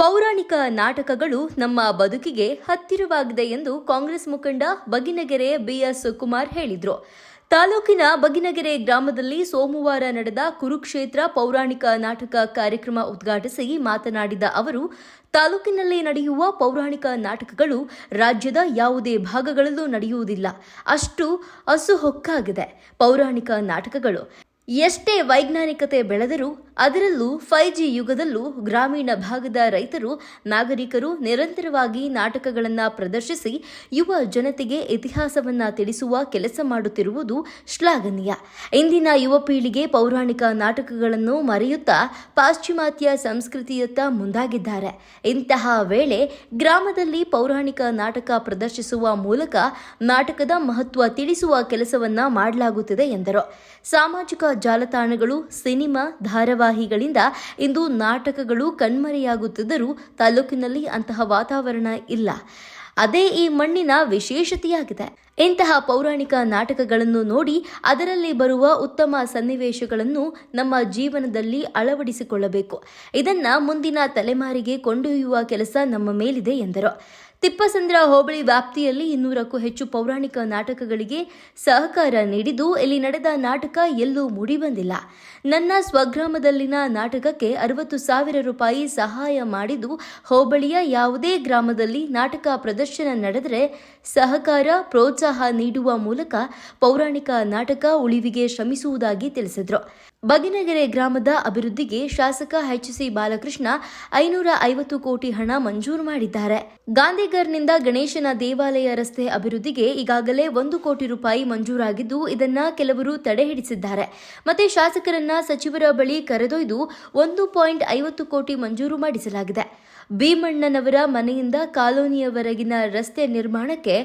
ಪೌರಾಣಿಕ ನಾಟಕಗಳು ನಮ್ಮ ಬದುಕಿಗೆ ಹತ್ತಿರವಾಗಿದೆ ಎಂದು ಕಾಂಗ್ರೆಸ್ ಮುಖಂಡ ಬಗಿನಗೆರೆ ಬಿಎಸ್ ಕುಮಾರ್ ಹೇಳಿದರು. ತಾಲೂಕಿನ ಬಗಿನಗೆರೆ ಗ್ರಾಮದಲ್ಲಿ ಸೋಮವಾರ ನಡೆದ ಕುರುಕ್ಷೇತ್ರ ಪೌರಾಣಿಕ ನಾಟಕ ಕಾರ್ಯಕ್ರಮ ಉದ್ಘಾಟಿಸಿ ಮಾತನಾಡಿದ ಅವರು, ತಾಲೂಕಿನಲ್ಲಿ ನಡೆಯುವ ಪೌರಾಣಿಕ ನಾಟಕಗಳು ರಾಜ್ಯದ ಯಾವುದೇ ಭಾಗಗಳಲ್ಲೂ ನಡೆಯುವುದಿಲ್ಲ. ಅಷ್ಟು ಅಸುಹೊಕ್ಕಾಗಿದೆ ಪೌರಾಣಿಕ ನಾಟಕಗಳು ಎಷ್ಟೇ ವೈಜ್ಞಾನಿಕತೆ ಬೆಳೆದರೂ ಅದರಲ್ಲೂ ಫೈವ್ ಜಿ ಯುಗದಲ್ಲೂ ಗ್ರಾಮೀಣ ಭಾಗದ ರೈತರು, ನಾಗರಿಕರು ನಿರಂತರವಾಗಿ ನಾಟಕಗಳನ್ನು ಪ್ರದರ್ಶಿಸಿ ಯುವ ಜನತೆಗೆ ಇತಿಹಾಸವನ್ನು ತಿಳಿಸುವ ಕೆಲಸ ಮಾಡುತ್ತಿರುವುದು ಶ್ಲಾಘನೀಯ. ಇಂದಿನ ಯುವ ಪೀಳಿಗೆ ಪೌರಾಣಿಕ ನಾಟಕಗಳನ್ನು ಮರೆಯುತ್ತಾ ಪಾಶ್ಚಿಮಾತ್ಯ ಸಂಸ್ಕೃತಿಯತ್ತ ಮುಂದಾಗಿದ್ದಾರೆ. ಇಂತಹ ವೇಳೆ ಗ್ರಾಮದಲ್ಲಿ ಪೌರಾಣಿಕ ನಾಟಕ ಪ್ರದರ್ಶಿಸುವ ಮೂಲಕ ನಾಟಕದ ಮಹತ್ವ ತಿಳಿಸುವ ಕೆಲಸವನ್ನ ಮಾಡಲಾಗುತ್ತಿದೆ ಎಂದರು. ಸಾಮಾಜಿಕ ಜಾಲತಾಣಗಳು, ಸಿನಿಮಾ ಧಾರಾವಾಹಿಗಳಿಂದ ಇಂದು ನಾಟಕಗಳು ಕಣ್ಮರೆಯಾಗುತ್ತಿದ್ದರೂ ತಾಲೂಕಿನಲ್ಲಿ ಅಂತಹ ವಾತಾವರಣ ಇಲ್ಲ. ಅದೇ ಈ ಮಣ್ಣಿನ ವಿಶೇಷತೆಯಾಗಿದೆ. ಇಂತಹ ಪೌರಾಣಿಕ ನಾಟಕಗಳನ್ನು ನೋಡಿ ಅದರಲ್ಲಿ ಬರುವ ಉತ್ತಮ ಸನ್ನಿವೇಶಗಳನ್ನು ನಮ್ಮ ಜೀವನದಲ್ಲಿ ಅಳವಡಿಸಿಕೊಳ್ಳಬೇಕು. ಇದನ್ನ ಮುಂದಿನ ತಲೆಮಾರಿಗೆ ಕೊಂಡೊಯ್ಯುವ ಕೆಲಸ ನಮ್ಮ ಮೇಲಿದೆ ಎಂದರು. ತಿಪ್ಪಸಂದ್ರ ಹೋಬಳಿ ವ್ಯಾಪ್ತಿಯಲ್ಲಿ ಇನ್ನೂರಕ್ಕೂ ಹೆಚ್ಚು ಪೌರಾಣಿಕ ನಾಟಕಗಳಿಗೆ ಸಹಕಾರ ನೀಡಿದ್ದು, ಇಲ್ಲಿ ನಡೆದ ನಾಟಕ ಎಲ್ಲೂ ಮೂಡಿಬಂದಿಲ್ಲ ನನ್ನ ಸ್ವಗ್ರಾಮದಲ್ಲಿನ ನಾಟಕಕ್ಕೆ ಅರವತ್ತು ಸಾವಿರ ರೂಪಾಯಿ ಸಹಾಯ ಮಾಡಿದ್ದು, ಹೋಬಳಿಯ ಯಾವುದೇ ಗ್ರಾಮದಲ್ಲಿ ನಾಟಕ ಪ್ರದರ್ಶನ ನಡೆದರೆ ಸಹಕಾರ, ಪ್ರೋತ್ಸಾಹ ನೀಡುವ ಮೂಲಕ ಪೌರಾಣಿಕ ನಾಟಕ ಉಳಿವಿಗೆ ಶ್ರಮಿಸುವುದಾಗಿ ತಿಳಿಸಿದರು. ಬಗಿನಗೆರೆ ಗ್ರಾಮದ ಅಭಿವೃದ್ಧಿಗೆ ಶಾಸಕ ಎಚ್ ಸಿ ಬಾಲಕೃಷ್ಣ ಐನೂರ ಐವತ್ತು ಕೋಟಿ ಹಣ ಮಂಜೂರು ಮಾಡಿದ್ದಾರೆ. ಗಾಂಧಿಗರ್ನಿಂದ ಗಣೇಶನ ದೇವಾಲಯ ರಸ್ತೆ ಅಭಿವೃದ್ಧಿಗೆ ಈಗಾಗಲೇ ಒಂದು ಕೋಟಿ ರೂಪಾಯಿ ಮಂಜೂರಾಗಿದ್ದು, ಇದನ್ನ ಕೆಲವರು ತಡೆ ಹಿಡಿಸಿದ್ದಾರೆ. ಮತ್ತೆ ಶಾಸಕರನ್ನ ಸಚಿವರ ಬಳಿ ಕರೆದೊಯ್ದು ಒಂದು ಪಾಯಿಂಟ್ ಐವತ್ತು ಕೋಟಿ ಮಂಜೂರು ಮಾಡಿಸಲಾಗಿದೆ. ಭೀಮಣ್ಣನವರ ಮನೆಯಿಂದ ಕಾಲೋನಿಯವರೆಗಿನ ರಸ್ತೆ ನಿರ್ಮಾಣಕ್ಕೆ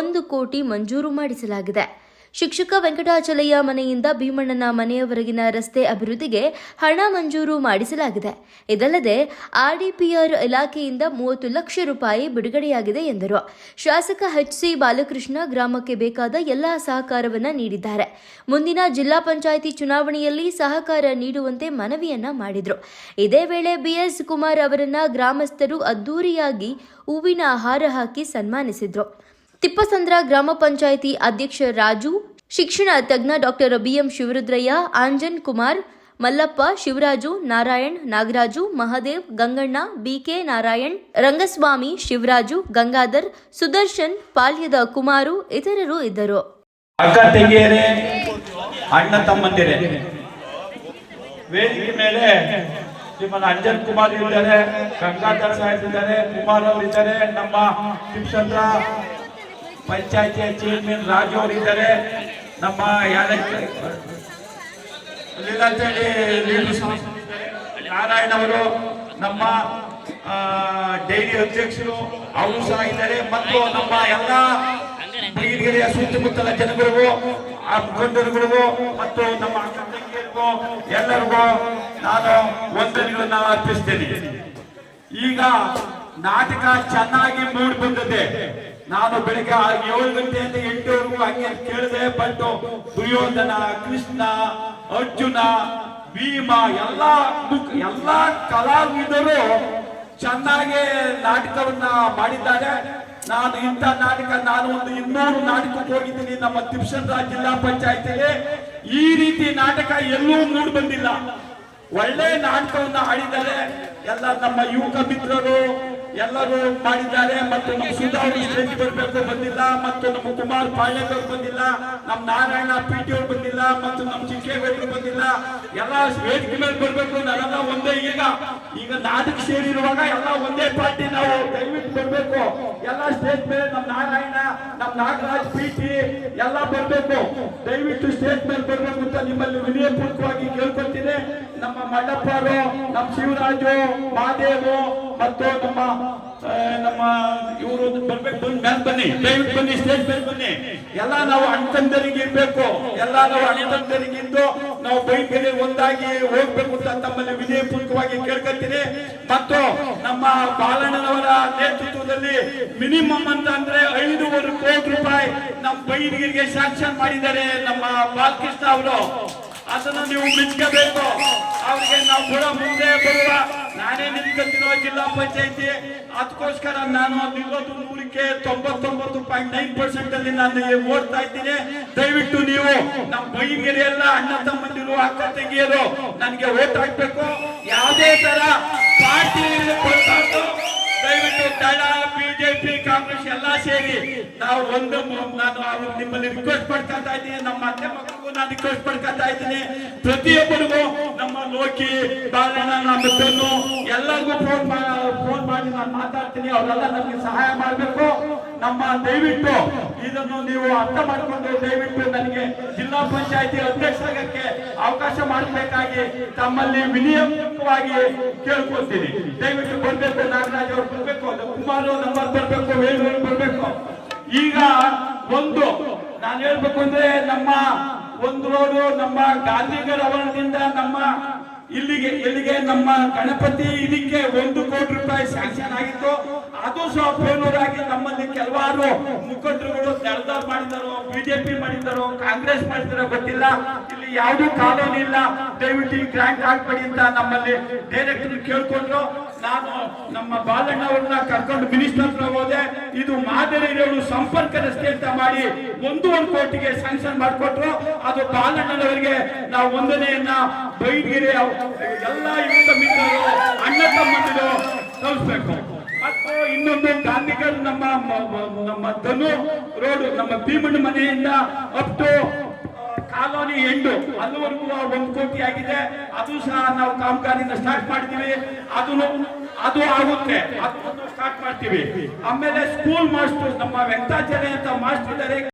ಒಂದು ಕೋಟಿ ಮಂಜೂರು ಮಾಡಿಸಲಾಗಿದೆ. ಶಿಕ್ಷಕ ವೆಂಕಟಾಚಲಯ್ಯ ಮನೆಯಿಂದ ಭೀಮಣ್ಣನ ಮನೆಯವರೆಗಿನ ರಸ್ತೆ ಅಭಿವೃದ್ಧಿಗೆ ಹಣ ಮಂಜೂರು ಮಾಡಿಸಲಾಗಿದೆ. ಇದಲ್ಲದೆ, ಆರ್ಡಿಪಿಆರ್ ಇಲಾಖೆಯಿಂದ ಮೂವತ್ತು ಲಕ್ಷ ರೂಪಾಯಿ ಬಿಡುಗಡೆಯಾಗಿದೆ ಎಂದರು. ಶಾಸಕ ಎಚ್ ಸಿ ಬಾಲಕೃಷ್ಣ ಗ್ರಾಮಕ್ಕೆ ಬೇಕಾದ ಎಲ್ಲಾ ಸಹಕಾರವನ್ನು ನೀಡಿದ್ದಾರೆ. ಮುಂದಿನ ಜಿಲ್ಲಾ ಪಂಚಾಯಿತಿ ಚುನಾವಣೆಯಲ್ಲಿ ಸಹಕಾರ ನೀಡುವಂತೆ ಮನವಿಯನ್ನ ಮಾಡಿದರು. ಇದೇ ವೇಳೆ ಬಿಎಸ್ ಕುಮಾರ್ ಅವರನ್ನ ಗ್ರಾಮಸ್ಥರು ಅದ್ದೂರಿಯಾಗಿ ಹೂವಿನ ಹಾರ ಹಾಕಿ ಸನ್ಮಾನಿಸಿದ್ರು. ತಿಪ್ಪಸಂದ್ರ ಗ್ರಾಮ ಪಂಚಾಯಿತಿ ಅಧ್ಯಕ್ಷ ರಾಜು, ಶಿಕ್ಷಣ ತಜ್ಞ doctor B M Shivarudraiah, Anjan Kumar, Mallappa Shivaraju, Narayan Nagaraju, Mahadev, Ganganna, B K Narayan, Rangaswamy Shivaraju, Gangadhar, Sudarshan, ಪಾಳ್ಯದ Kumar ಇತರರು ಇದ್ದರು. ಅಕ್ಕ ತಂಗಿಯರೇ, ಅಣ್ಣ ತಮ್ಮಂದಿರೇ, ವೇದಿಕೆ ಮೇಲೆ ಅಂಜನ್ ಕುಮಾರ್ ಇದ್ದಾರೆ, ಗಂಗಾಧರ್ ಸಾಹೇಬ್ ಇದ್ದಾರೆ, ಕುಮಾರ್ ಅವರು ಇದ್ದಾರೆ, ನಮ್ಮ ತಿಪ್ಸಂದ್ರ ಪಂಚಾಯತಿಯ ಚೇರ್ಮನ್ ರಾಜು ಅವರಿದ್ದಾರೆ. ನಮ್ಮ ನಾರಾಯಣ ಅವರು, ನಮ್ಮ ಡೈರಿ ಅಧ್ಯಕ್ಷರು, ಅವರು ಸಹ ಇದ್ದಾರೆ. ಮತ್ತು ನಮ್ಮ ಎಲ್ಲ ಬೀದಿಗೆರೆಯ ಸುತ್ತಮುತ್ತಲ ಜನಗಳಿಗೂ, ಆ ಮುಖಂಡರುಗಳಿಗೂ, ಮತ್ತು ನಮ್ಮ ಅಕ್ಕ ತಂಗಿಯರಿಗೂ ಎಲ್ಲರಿಗೂ ನಾನು ವಂದನೆಗಳನ್ನು ಅರ್ಪಿಸ್ತೇನೆ. ಈಗ ನಾಟಕ ಚೆನ್ನಾಗಿ ಮೂಡಿ ಬಂದದ್ದೆ. ನಾನು ಬೆಳಿಗ್ಗೆ ಏಳು ಗಂಟೆಯಿಂದ ಎಂಟುವರೆಗೂ ಹಂಗೆ ಕೇಳಿದೆ ಬಟ್ ದುರ್ಯೋಧನ, ಕೃಷ್ಣ, ಅರ್ಜುನ, ಭೀಮ, ಎಲ್ಲ ಎಲ್ಲಾ ಎಲ್ಲ ಕಲಾವಿದರು ಚೆನ್ನಾಗಿ ನಾಟಕವನ್ನ ಮಾಡಿದ್ದಾರೆ. ನಾನು ಇಂಥ ನಾಟಕ, ನಾನು ಒಂದು ಇನ್ನೂರು ನಾಟಕಕ್ಕೆ ಹೋಗಿದ್ದೀನಿ ನಮ್ಮ ತಿಪ್ಸಂದ್ರ ಜಿಲ್ಲಾ ಪಂಚಾಯತಿಗೆ. ಈ ರೀತಿ ನಾಟಕ ಎಲ್ಲೂ ಮೂಡಿ ಬಂದಿಲ್ಲ. ಒಳ್ಳೆ ನಾಟಕವನ್ನ ಆಡಿದ್ದಾರೆ ಎಲ್ಲ ನಮ್ಮ ಯುವಕ ಮಿತ್ರರು ಎಲ್ಲರೂ ಮಾಡಿದ್ದಾರೆ ಮತ್ತು ನಮ್ಮ ಸುಧಾರು ಸ್ಟೇಜ್ ಬರಬೇಕು ಬಂದಿಲ್ಲ ಮತ್ತು ನಮ್ಮ ಕುಮಾರ್ ಪಾಳ್ಯದವ್ರು ಬಂದಿಲ್ಲ, ನಮ್ಮ ನಾರಾಯಣ ಪಿಟಿ ಅವ್ರು ಬಂದಿಲ್ಲ ಮತ್ತು ನಮ್ಮ ಚಿಕ್ಕೇಗೌಡರು ಬಂದಿಲ್ಲ. ಎಲ್ಲ ವೇದಿಕೆ ಮೇಲೆ ಬರ್ಬೇಕು ನಾವೆಲ್ಲ ಒಂದೇ ಈಗ. ಈಗ ನಾಟಕ ಸೇರಿರುವಾಗ ಎಲ್ಲ ಒಂದೇ ಪಾರ್ಟಿ ನಾವು ದಯವಿಟ್ಟು ಬರ್ಬೇಕು. ಎಲ್ಲ ಸ್ಟೇಜ್ ಮೇಲೆ ನಮ್ಮ ನಾರಾಯಣ, ನಮ್ಮ ನಾಗರಾಜ್ ಪಿಟಿ ಎಲ್ಲ ಬರ್ಬೇಕು. ದಯವಿಟ್ಟು ಸ್ಟೇಜ್ ಮೇಲೆ ಬರ್ಬೇಕು ಅಂತ ನಿಮ್ಮಲ್ಲಿ ವಿನಯಪೂರ್ವಕವಾಗಿ ಕೇಳ್ಕೊಳ್ತೀನಿ. ನಮ್ಮ ಮಂಡಪ್ಪರು ನಮ್ಮ ಶಿವರಾಜು, ಮಹಾದೇವು ಮತ್ತು ನಮ್ಮ ಇವರು ಬರ್ಬೇಕು ಬಂದ್ ಮ್ಯಾಲ್ ಬನ್ನಿ. ದಯವಿಟ್ಟು ಬನ್ನಿ ಸ್ಟೇಜ್ ಮೇಲೆ ಬನ್ನಿ. ಎಲ್ಲ ನಾವು ಅಣ್ಣಂದರಿಗೆ ಇರ್ಬೇಕು. ಎಲ್ಲ ನಾವು ಅಣ್ಣಂದರಿಗಿದ್ದು ನಾವು ಬೈ ಬೇರೆ ಒಂದಾಗಿ ಹೋಗ್ಬೇಕು ಅಂತ ತಮ್ಮಲ್ಲಿ ವಿನಯಪೂರ್ವಕವಾಗಿ ಕೇಳ್ಕೊತೀನಿ ಮತ್ತು ನಮ್ಮ ಬಾಲಣ್ಣನವರ ನೇತೃತ್ವದಲ್ಲಿ ಮಿನಿಮಮ್ ಅಂತ ಅಂದ್ರೆ ಐದೂವರೆ ಕೋಟಿ ರೂಪಾಯಿ ನಮ್ಮ ಬೈರಿಗೆ ಸ್ಯಾಂಕ್ಷನ್ ಮಾಡಿದ್ದಾರೆ ನಮ್ಮ ಬಾಲಕೃಷ್ಣ ಅವರು. ಅದನ್ನು ನೀವು ಮೆಚ್ಚಬೇಕು ಅವರಿಗೆ ನಾವು ಕೂಡ ಮುಂದೆ ಬರುವ ನಾನೇ ನಿಂತ್ಕೊತಿರೋ ಜಿಲ್ಲಾ ಪಂಚಾಯತಿ. ಅದಕ್ಕೋಸ್ಕರ ನಾನು ನಿಲ್ಲೋದು ನೂರಕ್ಕೆ ತೊಂಬತ್ತೊಂಬತ್ತು ಪಾಯಿಂಟ್ ನೈನ್ ಪರ್ಸೆಂಟ್ ಅಲ್ಲಿ ನಾನು ಓಡ್ತಾ ಇದ್ದೀನಿ. ದಯವಿಟ್ಟು ನೀವು ನಮ್ಮ ಬೈಗಿರಿ ಎಲ್ಲ ಅಣ್ಣ ತಮ್ಮಂದಿರು, ಅಕ್ಕ ತಂಗಿಯರು, ನನಗೆ ಓಟ್ ಹಾಕ್ಬೇಕು. ಯಾವುದೇ ತರ ಪಾರ್ಟಿ ದಯವಿಟ್ಟು ದಳ, ಬಿಜೆಪಿ, ಕಾಂಗ್ರೆಸ್ ಎಲ್ಲ ಸೇರಿ ನಾವು ಒಂದು ನಾನು ನಿಮ್ಮಲ್ಲಿ ರಿಕ್ವೆಸ್ಟ್ ಮಾಡ್ತಾ ಇದ್ದೀನಿ. ನಮ್ಮ ಅತ್ತೆ ಮಕ್ಕಳಿಗೂ ನಾನು ರಿಕ್ವೆಸ್ಟ್ ಇದ್ದೀನಿ. ಪ್ರತಿಯೊಬ್ಬರಿಗೂ ನಮ್ಮ ಲೋಕಿ, ಬಾಲಣ್ಣ, ನಮ್ಮ ಬೆನ್ನು ಎಲ್ಲರಿಗೂ ಫೋನ್ ಫೋನ್ ಮಾಡಿ ನಾನು ಮಾತಾಡ್ತೀನಿ. ಅವರೆಲ್ಲ ನಮಗೆ ಸಹಾಯ ಮಾಡಬೇಕು. ನಮ್ಮ ದಯವಿಟ್ಟು ಇದನ್ನು ನೀವು ಅರ್ಥ ಮಾಡಿಕೊಂಡು ದಯವಿಟ್ಟು ನನಗೆ ಜಿಲ್ಲಾ ಪಂಚಾಯತಿ ಅಧ್ಯಕ್ಷರಾಗಕ್ಕೆ ಅವಕಾಶ ಮಾಡಬೇಕಾಗಿ ತಮ್ಮಲ್ಲಿ ವಿನಿಯಮವಾಗಿ ಕೇಳ್ಕೊತೀನಿ ದಯವಿಟ್ಟು ಬರಬೇಕು. ನಾಗರಾಜ್ ಅವರು ಬರ್ಬೇಕು. ಕುಮಾರ್ ನಂಬರ್ ಬರಬೇಕು. ವೇಣು ಬರ್ಬೇಕು. ಈಗ ಒಂದು, ನಾನು ಹೇಳ್ಬೇಕು ಅಂದ್ರೆ ನಮ್ಮ ಒಂದು ರೋಡು ನಮ್ಮ ಗಾಂಧಿಗರ್ ಅವರದಿಂದ ನಮ್ಮ ಇಲ್ಲಿಗೆ ಇಲ್ಲಿಗೆ ನಮ್ಮ ಗಣಪತಿ ಇದಕ್ಕೆ ಒಂದು ಕೋಟಿ ರೂಪಾಯಿ ಸ್ಯಾಂಕ್ಷನ್ ಆಗಿತ್ತು. ಅದು ಸಹ ಫೇಲ್ಯೂರ್ ಆಗಿ ನಮ್ಮಲ್ಲಿ ಕೆಲವಾರು ಮುಖಂಡರುಗಳು ಸರ್ದಾರ್ ಮಾಡಿದಾರೋ ಬಿಜೆಪಿ ಮಾಡಿದಾರೋ ಕಾಂಗ್ರೆಸ್ ಮಾಡಿದಾರೋ ಗೊತ್ತಿಲ್ಲ. ಇಲ್ಲಿ ಯಾವುದೂ ಕಾನೂನು ಇಲ್ಲ. ದಯವಿಟ್ಟು ಗ್ರಾಂಟ್ ಹಾಕ್ಬೇಡಿ ಅಂತ ನಮ್ಮಲ್ಲಿ ಡೈರೆಕ್ಟರ್ ಕೇಳ್ಕೊಂಡ್ರು ನಾನು ನಮ್ಮ ಬಾಲಣ್ಣ ಅವ್ರನ್ನ ಕರ್ಕೊಂಡು ಮಿನಿಸ್ಟರ್ ಹತ್ರ ಹೋದೆ. ಇದು ಮಾದರಿ ರೋಡು ಸಂಪರ್ಕ ರಸ್ತೆ ಅಂತ ಮಾಡಿ ಒಂದೂವರೆ ಕೋಟಿಗೆ ಸ್ಯಾಂಕ್ಷನ್ ಮಾಡಿಕೊಟ್ರು. ಅದು ಬಾಲಣ್ಣನವರಿಗೆ ನಾವು ಒಂದನೆಯನ್ನ ಬೈಗಿರಿ ಎಲ್ಲ ಯುವಕ ಮಿತ್ರರು, ಅಣ್ಣ ತಮ್ಮಂದಿರು ಕಳಿಸ್ಬೇಕು. ಮತ್ತು ಇನ್ನೊಂದು ಗಾಂಧಿಗರ್ ನಮ್ಮ ನಮ್ಮ ಧನು ರೋಡ್, ನಮ್ಮ ಭೀಮಣ್ಣ ಮನೆಯಿಂದ ಅಪ್ ಟು ಕಾಲೋನಿ ಎಂಡು ಅಲ್ಲಿವರೆಗೂ ಒಂದು ಕೋಟಿ ಆಗಿದೆ. ಅದು ಸಹ ನಾವು ಕಾಮಗಾರಿನ ಸ್ಟಾರ್ಟ್ ಮಾಡ್ತೀವಿ ಅದನ್ನು ಅದು ಆಗುತ್ತೆ. ಅದನ್ನು ಸ್ಟಾರ್ಟ್ ಮಾಡ್ತೀವಿ. ಆಮೇಲೆ ಸ್ಕೂಲ್ ಮಾಸ್ಟರ್ ನಮ್ಮ ವೆಂಕಟಾಚಾರ್ಯ ಅಂತ ಮಾಸ್ಟರ್ ಇದ್ದಾರೆ.